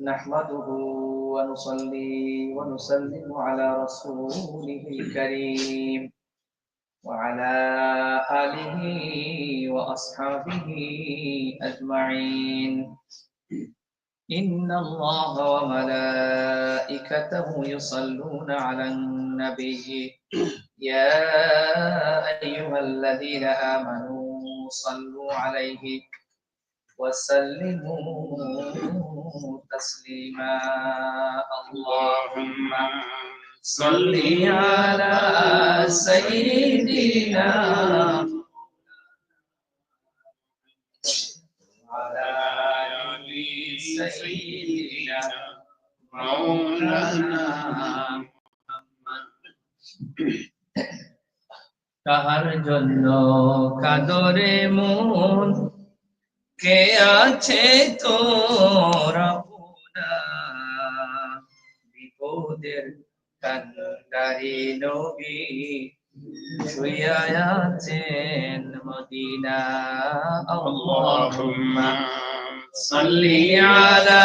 نحمده ونصلي ونسلم على رسوله الكريم وعلى آله وأصحابه أجمعين. إن الله وملائكته يصلون على النبي. يا أيها الذين آمنوا صلوا عليه وسلموا تسليما اللهم صل على سيدنا وعلى آل سيدنا مولانا তাহার জন্য কাদরে মন কে আছে তোর বিপদের কান্দারি নবী শুয়া আছেন মদিনা। আল্লাহুম্মা সাল্লি আলা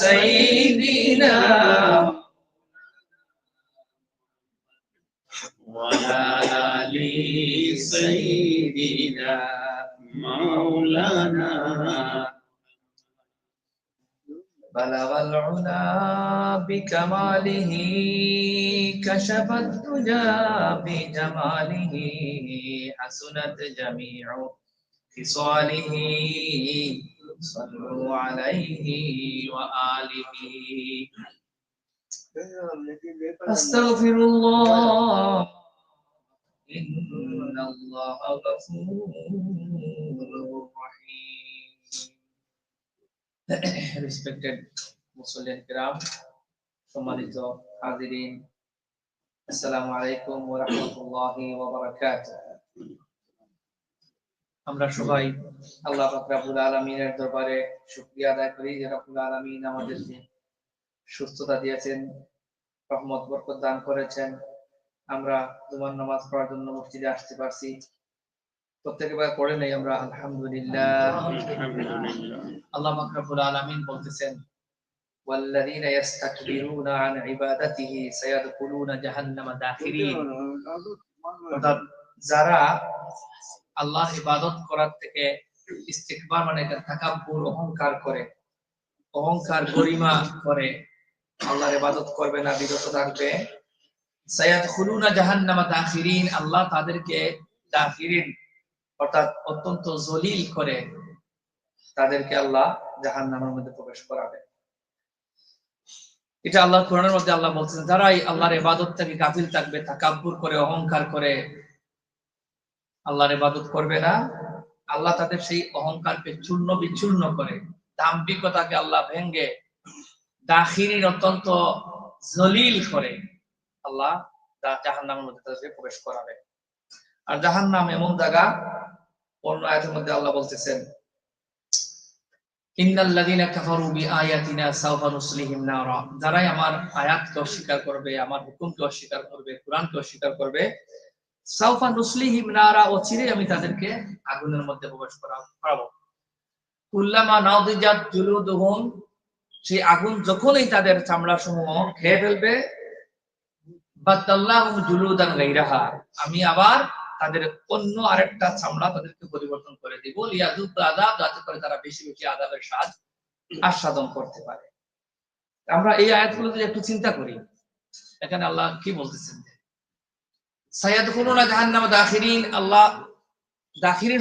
সাইয়্যিদিনা ওয়া আলা আলি সাইয়্যিদিনা مولانا. بلغ العلا بكماله كشف الدجى بجماله حسنت جميع خصاله. صلوا عليه وآله. أستغفر الله. إن الله غفور رحيم Respected Muslim Kiram, সম্মানিত হাজিরিন আসসালামু আলাইকুম ওয়া রাহমাতুল্লাহি ওয়া বারাকাতুহু আমরা সবাই আল্লাহ পাক রব্বুল আলামিনের দরবারে শুকরিয়া আদায় করি যে রব্বুল আলামিন আমাদেরকে সুস্থতা দিয়েছেন রহমত বরকত দান করেছেন আমরা জুমার নামাজ পড়ার জন্য মসজিদে আসতে পারছি প্রত্যেকবার পড়ে নেই আমরা আলহামদুলিল্লাহ আল্লাহ মাকরাবুল আলামিন বলতেছেন والذين يستكبرون عن عبادته سيدخلون جهنم داخرين অর্থাৎ যারা আল্লাহ ইবাদত করার থেকে ইস্তিকবার মানে তাকাব্বুর অহংকার করে অহংকার গরিমা করে আল্লাহর ইবাদত করবে না বিরত থাকবে সায়াদখুলুনা জাহান্নামা দাখিরিন আল্লাহ তাদেরকে দাখিরিন অর্থাৎ অত্যন্ত জলিল করে তাদেরকে আল্লাহ জাহান্নামের মধ্যে প্রবেশ করাবে। এটা আল্লাহ কোরআনের মধ্যে আল্লাহ বলছেন, যারাই আল্লাহর ইবাদত থেকে গাফিল থাকবে, তাকাব্বুর করে, অহংকার করে, আল্লাহর ইবাদত করবে না। আল্লাহ তাদের সেই অহংকারকে চূর্ণ বিচূর্ণ করে, দাম্ভিকতাকে আল্লাহ ভেঙ্গে দাখিরিন অত্যন্ত জলিল করে আল্লাহ জাহান নামের মধ্যে তাদেরকে প্রবেশ করাবে। আর জাহান নাম এমন জায়গা, অন্য আয়াতের মধ্যে আল্লাহ বলতেছেন আমার আয়াতকে অস্বীকার করবে, আমার হুকুমকে অস্বীকার করবে অস্বীকার করবে নুসলিহিম নারা আমি তাদেরকে আগুনের মধ্যে প্রবেশ করাবো। কুল্লামা নাউদিজাত জুলুদুহুম সেই আগুন যখনই তাদের চামড়া সমূহ খেয়ে ফেলবে, বাতাল্লাহুম জুলুদান গাইরাহা আমি আবার তাদের অন্য আরেকটা চামড়া তাদেরকে পরিবর্তন করে দিব। আদাব যাতে করে তারা বেশি বেশি আদাবের স্বাদ আস্বাদন করতে পারে। আমরা এই আয়াতগুলো যদি একটু চিন্তা করি, এখানে আল্লাহ কি বলতেছেন? দাখিরিন, আল্লাহ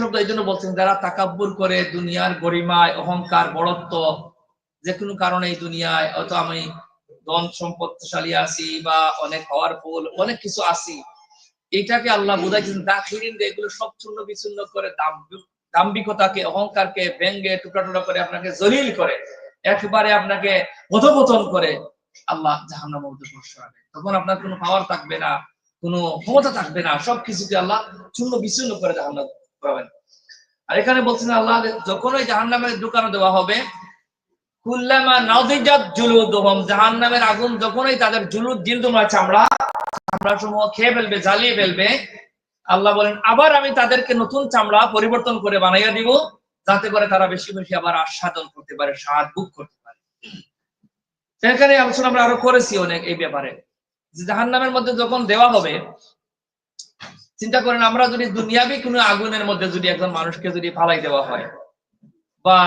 শব্দ এই জন্য বলছেন, যারা তাকাব্বুর করে দুনিয়ার গরিমায়, অহংকার, বড়ত্ব যে কোনো কারণে এই দুনিয়ায় হয়তো আমি ধন সম্পদশালী আছি বা অনেক পাওয়ারফুল অনেক কিছু আছি এটাকে আল্লাহ বোঝাইছেন দাখিরিন এগুলো সব চূর্ণ বিচূর্ণ করে দাম্ভিকতাকে, অহংকারকে ব্যঙ্গে টুকরা টুকরা করে আপনাকে জলিল করে, একেবারে আপনাকে অধপতন করে আল্লাহ জাহান্নাম মধ্যে করাবে তখন আপনার কোনো পাওয়ার থাকবে না, কোনো ক্ষমতা থাকবে না, সবকিছুকে আল্লাহ চূর্ণ বিচূর্ণ করে জাহান্নাম করাবেন আর এখানে বলছেন আল্লাহ যখন ওই জাহান্নামে ঢুকানো দেওয়া হবে, কুল্লামা নাদিজাত জুলুদুহুম, জাহান্নামের আগুন যখনই তাদের জুলুদ জিলদুমা চামড়া চামড়া সমূহ খেয়ে ফেলবে, জ্বালিয়ে ফেলবে। আল্লাহ বলেন, আবার আমি তাদেরকে নতুন চামড়া পরিবর্তন করে বানাইয়া দিব, যাতে করে তারা বেশি বেশি আবার আস্বাদন করতে পারে, স্বাদ বুক করতে পারে। এখানে আলোচনা আমরা আরও করেছি অনেক এই ব্যাপারে। যে জাহান্নামের মধ্যে যখন দেওয়া হবে, চিন্তা করেন আমরা যদি দুনিয়াবি কোনো আগুনের মধ্যে যদি একজন মানুষকে যদি ফালাই দেওয়া হয়, বা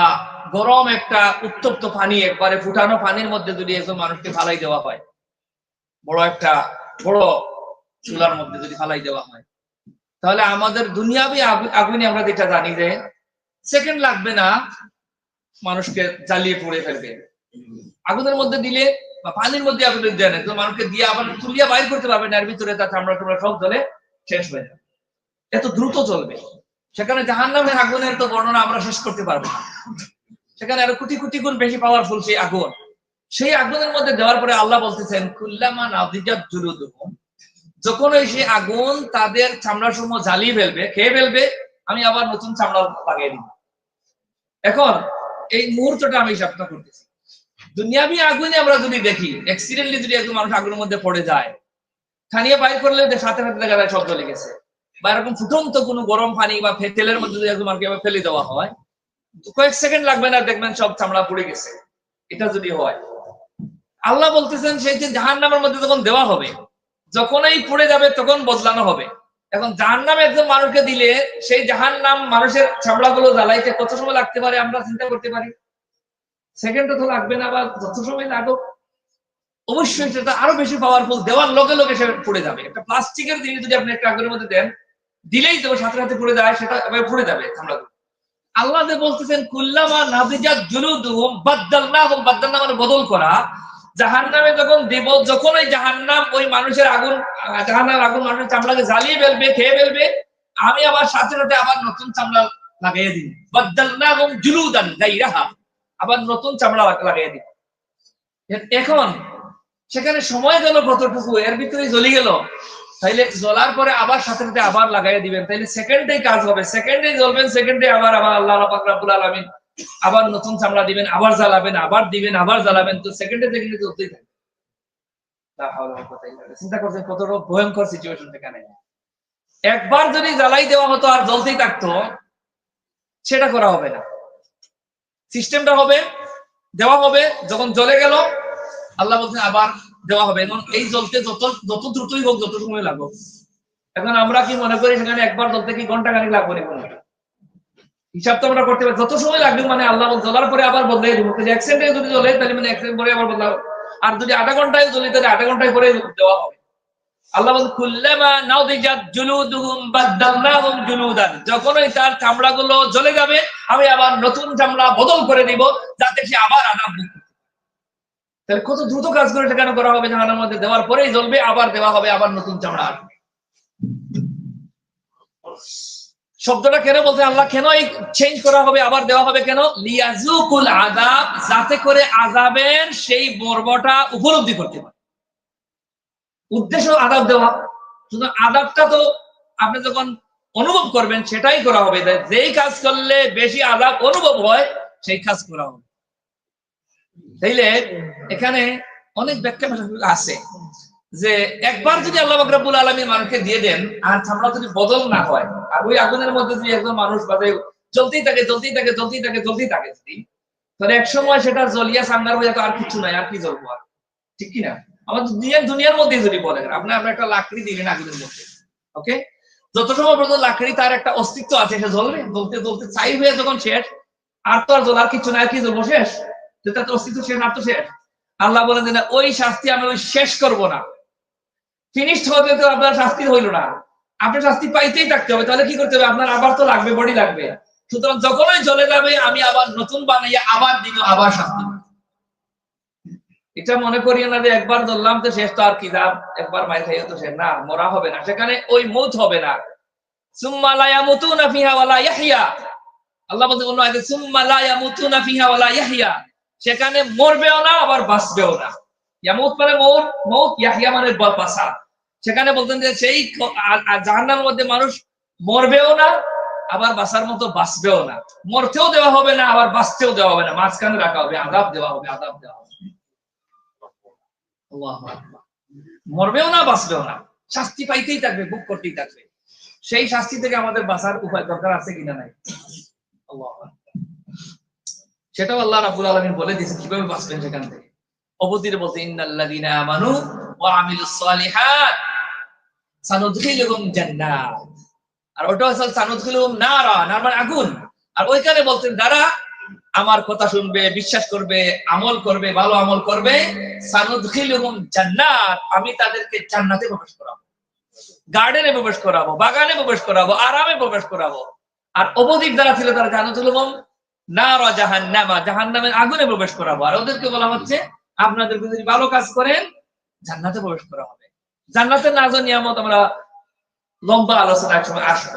গরম একটা উত্তপ্ত পানি একবারে ফুটানো পানির মধ্যে যদি একজন মানুষকে ফালাই দেওয়া হয়, বড় একটা বড় চুলার মধ্যে যদি ফালাই দেওয়া হয়। তাহলে আমাদের দুনিয়াবি আগু- আগুনে আমরা যেটা জানি যে সেকেন্ড লাগবে না মানুষকে জ্বালিয়ে পুড়ে ফেলবে। আগুনের মধ্যে দিলে বা পানির মধ্যে আগুন দেয় না তো মানুষকে দিয়ে আবার তুলিয়া বাইর করতে পারবে না, এর ভিতরে তার আমরা তোমরা সব জ্বলে শেষ হয়ে যাবে। এত দ্রুত চলবে। সেখানে জাহান্নামের আগুনের তো বর্ণনা আমরা শেষ করতে পারব না। সেখানে আরও কোটি কোটি গুণ বেশি পাওয়ারফুল সেই আগুন। সেই আগুনের মধ্যে দেওয়ার পরে আল্লাহ বলতেছেন, কুল্লামা নাদিজাত জুলুদুহুম। যখন ওই সেই আগুন তাদের চামড়া সমূহ জ্বালিয়ে ফেলবে, খেয়ে ফেলবে, আমি আবার নতুন চামড়া লাগিয়ে দিব। এখন এই মুহূর্তটা আমি হিসাবটা করতেছি। দুনিয়াবি আগুনে আমরা যদি দেখি অ্যাক্সিডেন্টলি যদি একজন মানুষ আগুনের মধ্যে পড়ে যায়, খানিয়ে বাইর করলে সাথে সাথে দেখা যায় সব জ্বলে গেছে। বা এরকম ফুটন্ত কোনো গরম পানি বা তেলের মধ্যে যদি একজন মানুষকে ফেলে দেওয়া হয় কয়েক সেকেন্ড লাগবে না দেখবেন সব চামড়া পড়ে গেছে। এটা যদি হয় আল্লাহ বলতেছেন, সেই যে জাহান নামের মধ্যে যখন দেওয়া হবে, যখনই পুড়ে যাবে তখন বদলানো হবে। এখন জাহান নাম একজন মানুষকে দিলে, সেই জাহান নাম মানুষেরগুলো জ্বালাইতে কত সময় লাগতে পারে আমরা চিন্তা করতে পারি? সেকেন্ড তো লাগবে না বা যত সময় লাগুক, অবশ্যই সেটা আরও বেশি পাওয়ারফুল দেওয়ার লগে লগে সে পড়ে যাবে। একটা প্লাস্টিকের জিনিস যদি আপনি একটা আগুনের মধ্যে দেন, দিলেই তো সাথে সাথে পড়ে যায়, সেটা এবার পড়ে যাবে চামড়াগুলো আল্লাহ যে বলতেছেন, কুল্লামা নাদিজাত জুলুদুহুম বাদদালনাহুম, বাদদালনা মানে বদল করা। জাহান্নামে যখন দেব, যখন ওই জাহান্নাম, ওই মানুষের আগুন, জাহান্নামের আগুন মানুষের চামড়াকে জ্বালিয়ে ফেলবে, খেয়ে ফেলবে, আমি আবার সাথে সাথে আবার নতুন চামড়া লাগাইয়ে দিই আবার নতুন চামড়া লাগ- লাগাইয়ে দিই এখন সেখানে সময় গেল কতটুকু এর ভিতরে জ্বলে গেল। তাইলে জ্বলার পরে আবার সাথে সাথে আবার লাগাই দিবেন। তাইলে সেকেন্ডেই কাজ হবে। সেকেন্ডে জ্বলবেন সেকেন্ডে আবার আবার আল্লাহ রাব্বুল আলামিন আবার নতুন চামড়া দিবেন, আবার জ্বালাবেন, আবার দিবেন, আবার জ্বালাবেন, তো সেকেন্ডে সেকেন্ডে চলতেই বিল্লাহ। চিন্তা করছেন কত ভয়ঙ্কর সিচুয়েশন সেখানে। একবার যদি জ্বালাই দেওয়া হতো আর জ্বলতেই থাকতো, সেটা করা হবে না। সিস্টেমটা হবে, দেওয়া হবে, যখন জ্বলে গেল, আল্লাহ বলছেন আবার দেওয়া হবে। এখন এই জ্বলতে যত যত দ্রুতই হোক, যত সময় লাগুক। এখন আমরা কি মনে করি সেখানে একবার জ্বলতে কি ঘণ্টা খানিক লাগবে না হিসাব তো আমরা করতে পারি। যত সময় লাগবে মানে আল্লাহ বল জ্বলার পরে আবার বদলাই দেবো। এক সেকেন্ডে যদি জ্বলে, তাহলে মানে এক পরে আবার বদলাও। আর যদি আধা ঘন্টায় জ্বলি, তাহলে আধা ঘন্টায় পরে দেওয়া হবে। আল্লাহ বল কুল্লামা নাউদিজাত জুলুদুহুম বাদদালনাহুম জুলুদান। যখনই তার চামড়াগুলো জ্বলে যাবে, আমি আবার নতুন চামড়া বদল করে দিব, যাতে সে আবার ভোগ তাহলে কত দ্রুত কাজ করে সেখানে করা হবে? জাহানের মধ্যে দেওয়ার পরেই জ্বলবে, আবার দেওয়া হবে, আবার নতুন চামড়া আসবে। শব্দটা কেন বলতে আল্লাহ কেন এই চেঞ্জ করা হবে, আবার দেওয়া হবে কেন? লিয়াজুকুল আযাব, যাতে করে আযাবের সেই মর্মটা উপলব্ধি করতে পারে। উদ্দেশ্য আদাব দেওয়া। শুধু আদাবটা তো আপনি যখন অনুভব করবেন, সেটাই করা হবে। যেই কাজ করলে বেশি আদাব অনুভব হয়, সেই কাজ করা হবে। তাইলে এখানে অনেক ব্যাখ্যা আছে। যে একবার যদি আল্লাহ বাকরাবুল আলমী মানুষকে দিয়ে দেন আর চামড়া যদি বদল না হয় আর ওই আগুনের মধ্যে যদি একজন মানুষ বাদে চলতেই থাকে চলতেই থাকে চলতেই থাকে চলতেই থাকে যদি তাহলে এক সময় সেটা জ্বলিয়া সাঙ্গার হয়ে আর কিছু নাই আর কি জ্বলবো আর? ঠিক কি না আমাদের দুনিয়ার দুনিয়ার মধ্যে যদি বলেন আপনি আপনার একটা লাকড়ি দিলেন আগুনের মধ্যে ওকে যত সময় পর্যন্ত লাকড়ি তার একটা অস্তিত্ব আছে সে জ্বলবে জ্বলতে জ্বলতে চাই হয়ে যখন শেষ আর তো আর জ্বলার কিছু নাই আর কি জ্বলবো শেষ? যেটা তো অস্তিত্ব শেষ আর তো শেষ। আল্লাহ বলেন যে না, ওই শাস্তি আমি ওই শেষ করব না। ফিনিশড হতে তো আপনার শাস্তি হইল না। আপনার শাস্তি পাইতেই থাকতে হবে, তাহলে কি করতে হবে? আপনার আবার তো লাগবে বডি লাগবে। সুতরাং যখনই চলে যাবে, আমি আবার নতুন বানাইয়া আবার দিব আবার শাস্তি এটা মনে করিয়ে না যে একবার ধরলাম তো শেষ তো আর কি দাম একবার মাইর খাইও তো শেষ না, মরা হবে না। সেখানে ওই মৌত হবে না। সুম্মা লা ইয়ামুতুনা ফিহা ওয়ালা ইয়াহইয়া। আল্লাহ বলতে অন্য আয়াতে, সুম্মা লা ইয়ামুতুনা ফিহা ওয়ালা ইয়াহইয়া। সেখানে মরবেও না, আবার বাঁচবেও না। ইয়ামুত মানে মৌত মৌত ইয়াহিয়া মানে বাঁচা। সেখানে বলতেন যে সেই জাহান্নামের মধ্যে মানুষ মরবেও না, আবার বাঁচার মতো বাঁচবেও না। মরতেও দেওয়া হবে না, আবার বাঁচতেও দেওয়া হবে না। মাঝখানে রাখা হবে আদাব দেওয়া হবে আদাব দেওয়া হবে। মরবেও না, বাঁচবেও না। শাস্তি পাইতেই থাকবে, বুক করতেই থাকবে। সেই শাস্তি থেকে আমাদের বাঁচার উপায় দরকার আছে কিনা নাই? সেটাও আল্লাহ রাবুল আলমিন বলে দিয়েছে কীভাবে বাঁচবেন সেখান থেকে? অবতীর বলতে ইন্নাল্লাযীনা আমানু ওয়া আমিলুস সালিহাত। জান্নাত। আর ওটা সানুদখিলুহুম নারা, নার মানে আগুন। আর ওইখানে বলতেন, যারা আমার কথা শুনবে, বিশ্বাস করবে, আমল করবে, ভালো আমল করবে, সানুদখিলুহুম জান্নাত। আমি তাদেরকে জান্নাতে প্রবেশ করাবো। গার্ডেনে প্রবেশ করাবো, বাগানে প্রবেশ করাবো, আরামে প্রবেশ করাবো। আর অপোজিট যারা ছিল, তারা জান্নাতুল নারা, জাহান্নামা। জাহান্নামের আগুনে প্রবেশ করাবো। আর ওদেরকে বলা হচ্ছে, আপনাদেরকে যদি ভালো কাজ করেন, জান্নাতে প্রবেশ করা হবে। জান্নাতের নাজ নিয়ামত আমরা লম্বা আলোচনা একসময় আসব।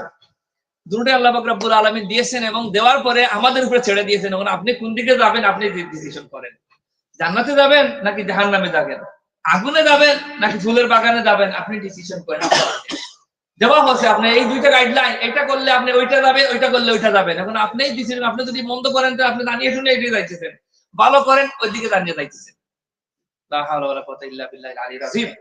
দুটোই আল্লাহ রব্বুল আলামিন দিয়েছেন এবং দেওয়ার পরে আমাদের উপরে ছেড়ে দিয়েছেন এখন আপনি কোন দিকে যাবেন, আপনি ডিসিশন করেন। জান্নাতে যাবেন নাকি জাহান্নামে যাবেন? আগুনে যাবেন নাকি ফুলের বাগানে যাবেন? আপনি ডিসিশন করেন। দেওয়া হচ্ছে আপনি এই দুইটা গাইডলাইন এটা করলে আপনি ওইটা যাবে, ওইটা করলে ওইটা যাবেন এখন আপনি ডিসিশন আপনি যদি মন্দ করেন, তো আপনি দাঁড়িয়ে শুনে এগিয়ে যাইতেছেন। ভালো করেন ওই দিকে দাঁড়িয়ে যাইতেছেন। লা হাওলা ওয়ালা কুওয়াতা ইল্লা বিল্লাহিল আলিয়্যিল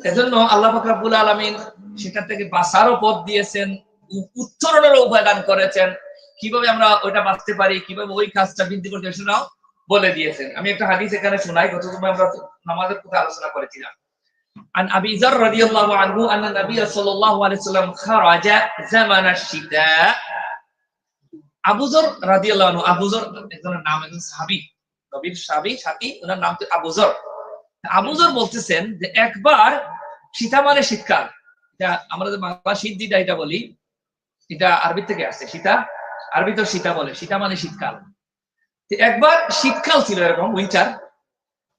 এজন্য আল্লাহ পাক রব্বুল আলামিন সেটা থেকে বাঁচারও পথ দিয়েছেন উ- উত্তরণেরও উপায় দান করেছেন কিভাবে আমরা ওইটা বাঁচতে পারি কিভাবে ওই কাজটা বৃদ্ধি করতে পারি সেটাও বলে দিয়েছেন আমি একটা হাদিস এখানে শোনাই গত সময় আমরা নামাজের কথা আলোচনা করেছিলাম عن ابي ذر رضي الله عنه ان النبي صلى الله عليه وسلم خرج زمن الشتاء আবু যর রাদিয়াল্লাহু আনহু আবু যর একজনের নাম একজন সাহাবী নবীর সাহাবী সাথী ওনার নাম তো আবু যর আবু যর বলতেছেন যে একবার শীতা মানে শীতকাল। এটা আমরা যে বাংলা শীত যেটা এটা বলি, এটা আরবি থেকে আসছে শীতা আরবি তো শীতা বলে শীতা মানে শীতকাল। একবার শীতকাল ছিল এরকম উইন্টার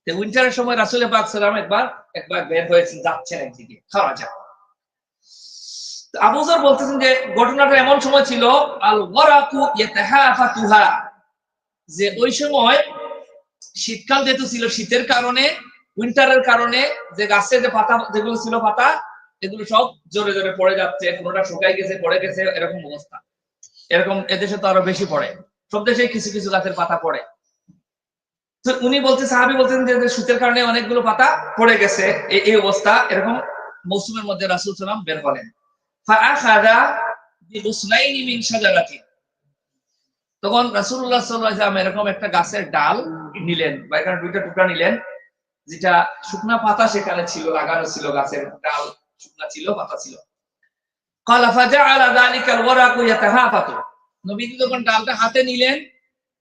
উইন্টারের সময় রাসুল পাক সাল্লাম একবার একবার বের হয়েছেন, যাচ্ছেন একদিকে, খাওয়া যায় আবু যর বলতেছেন যে ঘটনাটা এমন সময় ছিল আল ওয়ারাকু ইয়াতাহাফাতুহা, যে ওই সময় শীতকাল যেহেতু ছিল, শীতের কারণে উইন্টারের কারণে যে গাছে যে পাতা, যেগুলো ছিল পাতা, এগুলো সব জোরে জোরে পড়ে যাচ্ছে কোনোটা শুকাই গেছে, পড়ে গেছে, এরকম অবস্থা। এরকম এদেশে তো আরও বেশি পড়ে। সব দেশে কিছু কিছু গাছের পাতা পড়ে। তো উনি বলতে, সাহাবি বলতেন যে শীতের কারণে অনেকগুলো পাতা পড়ে গেছে এই অবস্থা, এরকম মৌসুমের মধ্যে রাসুল সালাম বের হলেন। তখন আলাইহি ওয়াসাল্লাম এরকম একটা গাছের ডাল নিলেন, বা এখানে দুইটা টুকরা নিলেন যেটা শুকনা পাতা সেখানে ছিল, লাগানো ছিল গাছের ডাল, শুকনা ছিল, পাতা ছিল। নবীজি যখন ডালটা হাতে নিলেন,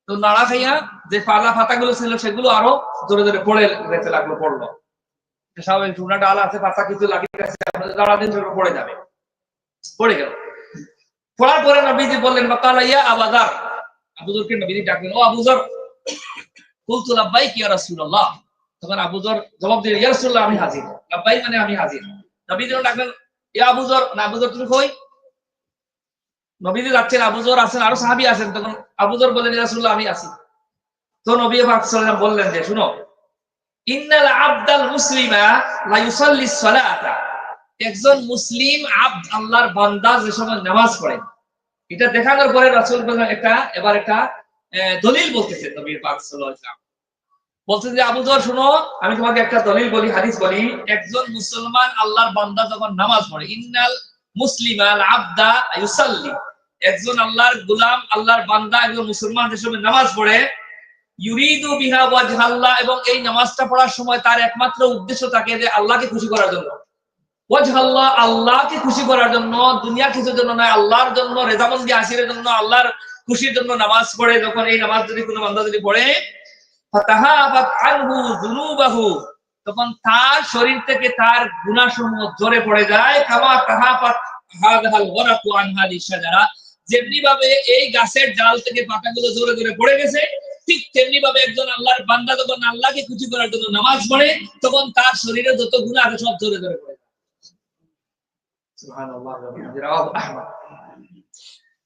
তো নাড়া খাইয়া যে পালা পাতাগুলো ছিল সেগুলো আরও পড়ে যেতে লাগল, পড়ল। স্বাভাবিক শুকনা ডাল আছে, পাতা কিছু লাগিয়ে দিন পড়ে যাবে। পড়ে গেল। পড়ার পরে নবীজি বললেন বা কালাইয়া আবাদার আবুদুরকে নবীজি ডাকলেন, ও আবুদর কুলতু লাব্বাইক ইয়া রাসূলুল্লাহ। তখন আবুজর জবাব দিলেন ইয়া রাসূলুল্লাহ, আমি হাজির। লাব্বাইক মানে আমি হাজির। নবীজি ডাকলেন ইয়া আবুজর না আবুজর তুমি কই? নবীজি যাচ্ছেন আবুজর আছেন, আরও সাহাবী আছেন, তখন আবুজর বললেন, ইয়া রাসূলুল্লাহ, আমি আছি। তো নবী পাক সাল্লাল্লাহু বললেন যে, শুনো, ইন্নাল আবদাল মুসলিমা লা সালাতা। একজন মুসলিম আব্দ আল্লাহর বান্দা যে সময় নামাজ পড়ে, এটা দেখানোর পরে রাসূল বললেন, একটা, এবার একটা দলিল বলতেছেন নবীর পাক সাল্লাল্লাহু আলাইহি বলছেন যে, আবু যর শুনো, আমি তোমাকে একটা দলিল বলি, হাদিস বলি। একজন মুসলমান আল্লাহর বান্দা যখন নামাজ পড়ে, ইন্নাল মুসলিমাল আবদা ইউসাল্লি। একজন আল্লাহর গোলাম, আল্লাহর বান্দা একজন মুসলমান যে সময় নামাজ পড়ে, ইউরিদু বিহা ওয়াজহাল্লাহ, এবং এই নামাজটা পড়ার সময় তার একমাত্র উদ্দেশ্য থাকে যে আল্লাহকে খুশি করার জন্য। ওয়াজহাল্লাহ, আল্লাহকে খুশি করার জন্য, দুনিয়া কিছুর জন্য নয়, আল্লাহর জন্য, রেজামন্দি হাসিরের জন্য, আল্লাহর খুশির জন্য নামাজ পড়ে। যখন এই নামাজ যদি কোনো বান্দা যদি পড়ে তখন তার শরীর থেকে তার গুনাহসমূহ ঝরে পড়ে যায়। কামা তাহাফাত যেমনি ভাবে এই গাছের ডাল থেকে পাতাগুলো জোরে জোরে পড়ে গেছে ঠিক তেমনি ভাবে একজন আল্লাহর বান্দা যখন আল্লাহকে খুশি করার জন্য নামাজ পড়ে তখন তার শরীরে যত গুনাহ আছে সব জোরে জোরে পড়ে যায়।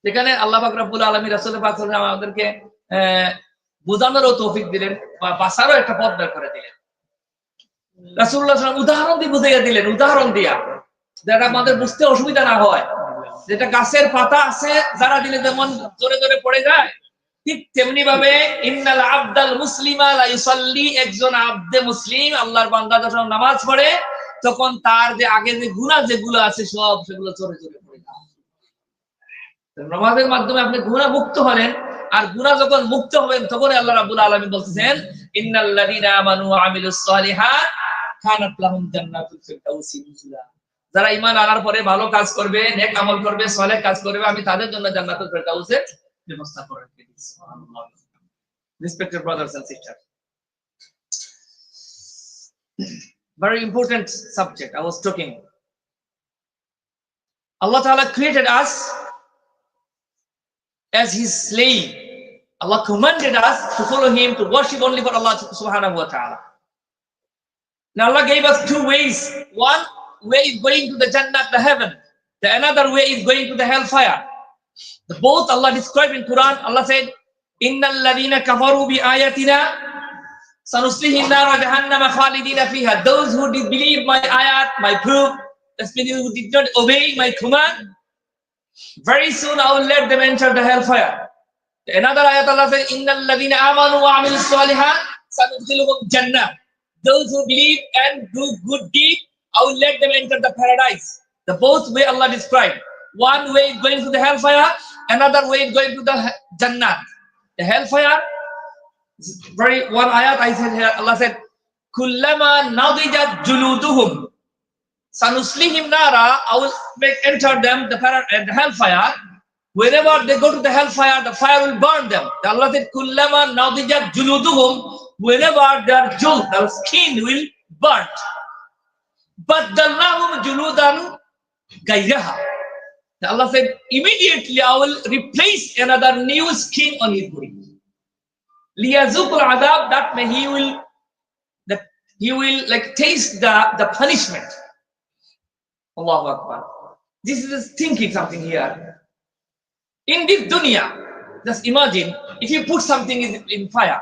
যেখানে আল্লাহ পাক রব্বুল আলামিন রাসূল আমাদেরকে আহ, বোঝানোরও তৌফিক দিলেন বা বাঁচারও একটা পথ বের করে দিলেন। ওয়াসাল্লাম উদাহরণ দিয়ে বুঝাইয়া দিলেন, উদাহরণ দিয়া। যেটা আমাদের বুঝতে অসুবিধা না হয়, যেটা গাছের পাতা আছে, যারা দিলে যেমন জোরে জোরে পড়ে যায়, ঠিক তেমনি ভাবে ইন্নাল আবদাল মুসলিমা ইউসাল্লি, একজন আব্দে মুসলিম আল্লাহর বান্দা যখন নামাজ পড়ে, তখন তার যে আগে যে গুনাহ যেগুলো আছে সব সেগুলো জোরে জোরে পড়ে যায়। নামাজের মাধ্যমে আপনি গুনাহ মুক্ত হলেন আর গুনাহ যখন মুক্ত হবেন তখন আল্লাহ রাব্বুল আলামিন বলতেছেন যারা ঈমান আনার পরে ভালো কাজ করবে, নেক আমল করবে, সালেহ কাজ করবে, আমি তাদের জন্য জান্নাতুল ফিরদাউসের ব্যবস্থা করে রেখেছি সুবহানাল্লাহ। Respected brothers and sisters. Very important subject I was talking. Allah Ta'ala created us as his slave. Allah commanded us to follow him, to worship only for Allah subhanahu wa ta'ala. Now Allah gave us two ways. One way is going to the Jannah, the heaven. The another way is going to the hellfire. The both Allah described in Quran. Allah said, إِنَّ الَّذِينَ كَفَرُوا بِآيَاتِنَا سَنُصْلِهِمْ نَارَ جَهَنَّمَ خَالِدِينَ فِيهَا Those who did believe my ayat, my proof, especially who did not obey my command, very soon I will let them enter the hellfire. Another ayat Allah said, Inna alladhina amanu wa amilu salihat jannah. Those who believe and do good deed, I will let them enter the paradise. The both way Allah described. One way going to the hellfire, another way going to the jannah. The hellfire, very one ayat I said here, Allah said, Kullama nadijat juluduhum Sanuslihim nara, I will make enter them the, para, uh, the hellfire. Wherever they go to the hellfire, the fire will burn them. The Allah said, Kullama nadijat juluduhum, wherever their jul, their skin will burn. But the lahum juludan gairaha. Allah said, immediately I will replace another new skin on his body. Liyazukul adab, that may he will that he will like taste the, the punishment. Allahu Akbar. This is thinking something here. In this dunya, just imagine if you put something in, in fire,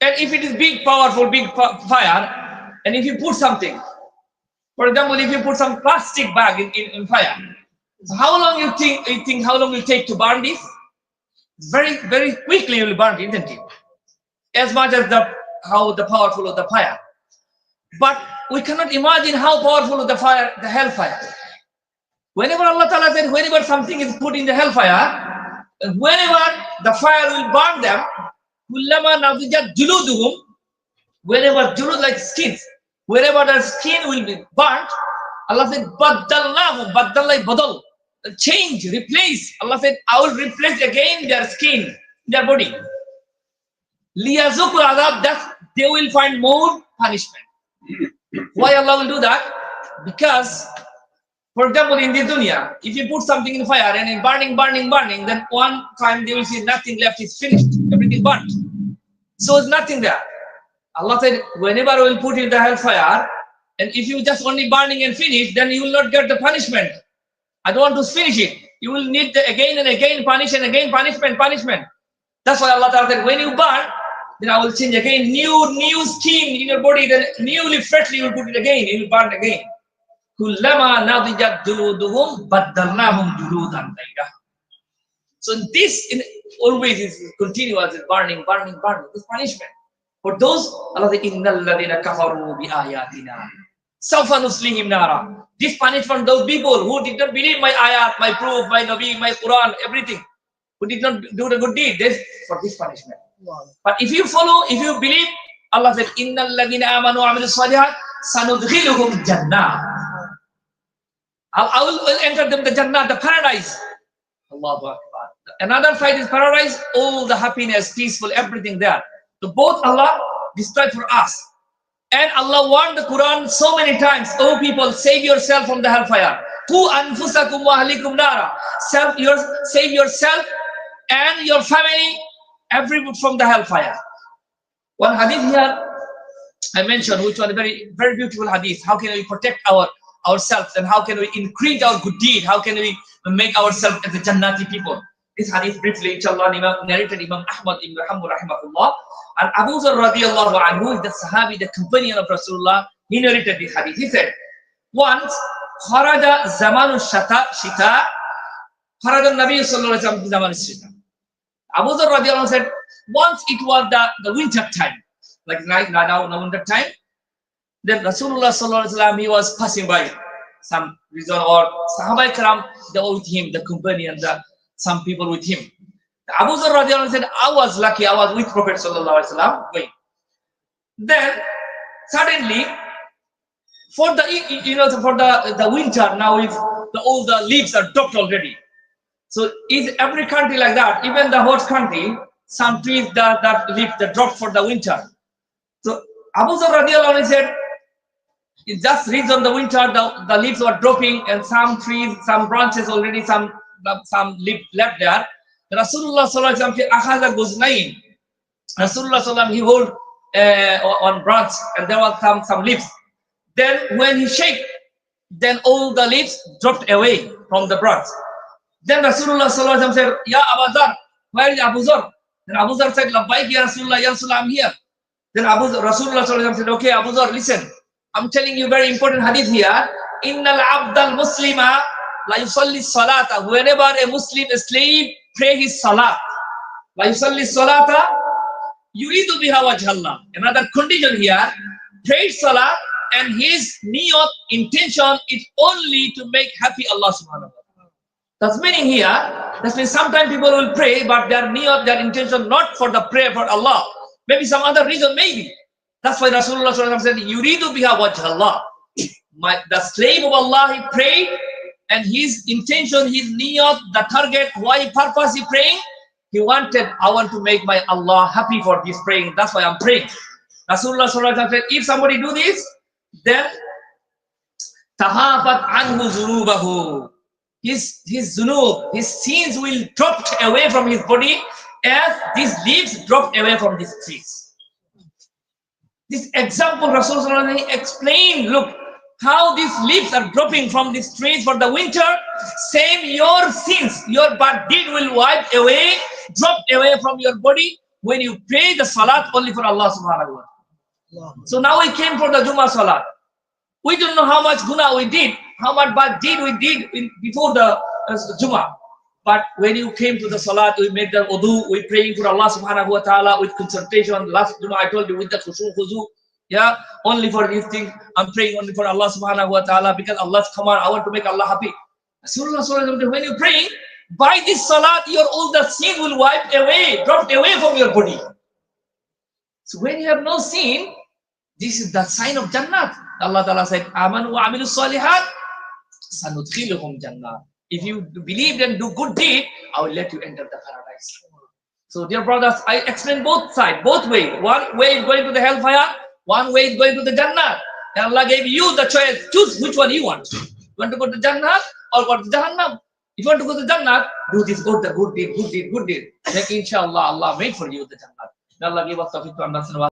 and if it is big, powerful, big fire, and if you put something, for example, if you put some plastic bag in, in, in fire, so how long you think you think how long will take to burn this? Very, very quickly you will burn it, isn't it? As much as the how the powerful of the fire. But we cannot imagine how powerful of the fire, the hellfire. Whenever Allah Ta'ala said, whenever something is put in the hellfire, whenever the fire will burn them, whenever julud like skins, wherever their skin will be burnt, Allah said, baddalnahum, baddal like badal, change, replace. Allah said, I will replace again their skin, their body. Liyazukul adab, that they will find more punishment. Why Allah will do that? Because, for example, in this dunya, if you put something in fire and in burning, burning, burning, then one time they will see nothing left, it's finished, everything burnt. So it's nothing there. Allah said, whenever we will put in the hellfire, and if you just only burning and finish, then you will not get the punishment. I don't want to finish it. You will need the again and again punish and again punishment, punishment. That's why Allah Ta'ala said, when you burn, then I will change again new new skin in your body, then newly freshly you will put it again, it will burn again. So this in always is continuous burning, burning, burning. This punishment. For those, Allah said, Innal ladina kafaru bi ayatina. Sawfa nuslihim nara. This punishment those people who did not believe my ayat, my proof, my nabi, my Quran, everything, who did not do the good deed, this for this punishment. But if you follow, if you believe, Allah said, Innal ladina amanu amilu salihat, sanudkhiluhum jannah. I will enter them the Jannah, the paradise. Allahu Akbar. Another side is paradise, all the happiness, peaceful, everything there. So both Allah described for us. And Allah warned the Quran so many times, oh people, save yourself from the hellfire. Ku wa nara. Self, your, save yourself and your family, everyone from the hellfire. One hadith here I mentioned, which was a very, very beautiful hadith. How can we protect our ourselves and how can we increase our good deed? How can we make ourselves as a Jannati people? This hadith briefly, inshallah, Imam, narrated Imam Ahmad ibn Hanbal rahimahullah. And Abu Zar radiallahu anhu is the Sahabi, the companion of Rasulullah. He narrated this hadith. He said, once, kharaja zamanu shata, shita, kharaja nabi sallallahu alayhi wa sallam zamanu shita. Abu Dhar radiallahu anhu said, once it was the, the winter time, like right now, now winter time, then Rasulullah sallallahu he was passing by some resort or Sahaba Karam, they with him, the companion, the some people with him. Abu Dhar radiallahu said, I was lucky, I was with Prophet sallallahu alaihi wasallam going. Then suddenly, for the you- know for the the winter now, if the all the leaves are dropped already. So is every country like that? Even the hot country, some trees that that leaf that drop for the winter. So Abu Zar radiallahu said, it just reads on the winter, the, the leaves were dropping, and some trees, some branches already, some some leaf left there. Rasulullah sallallahu akhadha guznain. Rasulullah sallallahu he hold uh, on branch, and there was some some leaves. Then when he shake, then all the leaves dropped away from the branch. Then Rasulullah sallallahu said, Ya Abu Zar, where is Abu Zar? Then Abu Zar said, Labbaik ya Rasulullah, ya Rasulullah, I'm here. Then Abu Rasulullah sallallahu said, Okay, Abu Zar, listen. I'm telling you very important hadith here. Innal abdal muslima la yusalli salata. Whenever a Muslim slave pray his salat, la yusalli salata, yuridu biha wajhallah. Another condition here, pray salat and his niyat intention is only to make happy Allah subhanahu wa ta'ala. That's meaning here, that means sometimes people will pray, but their niyat, their intention not for the prayer for Allah. Maybe some other reason, maybe. That's why Rasulullah said, Yuridu biha wajhallah. My, the slave of Allah, he prayed, and his intention, his niyat, the target, why purpose he praying, he wanted, I want to make my Allah happy for this praying. That's why I'm praying. Rasulullah said, if somebody do this, then tahafat anhu zunubahu. His his zunub, his sins will drop away from his body as these leaves drop away from these trees. This example Rasulullah explained, look, how these leaves are dropping from these trees for the winter. Same your sins, your bad deed will wipe away, drop away from your body when you pray the salat only for Allah subhanahu wa ta'ala. So now we came for the Juma Salat. We don't know how much guna we did, how much bad deed we did in, before the uh, Juma. But when you came to the Salat, we made the wudu, we praying for Allah subhanahu wa ta'ala with concentration. Last Juma I told you with the khushu khuzu. Yeah, only for these thing. I'm praying only for Allah subhanahu wa ta'ala because Allah's command, I want to make Allah happy. Rasulullah when you pray, by this salat, your all the sin will wipe away, dropped away from your body. So when you have no sin, this is the sign of Jannat. Allah Ta'ala said, Amanu wa amilu salihat, sanudkhiluhum Jannat. If you believe and do good deed, I will let you enter the paradise. So dear brothers, I explain both sides, both ways. One way is going to the hellfire, one way is going to the Jannat. And Allah gave you the choice. Choose which one you want. You want to go to Jannat or go to Jahannam? If you want to go to Jannat, do this good, the good deed, good deed, good deed. Then inshallah, Allah made for you the Jannat. May Allah give us tawfiq to understand.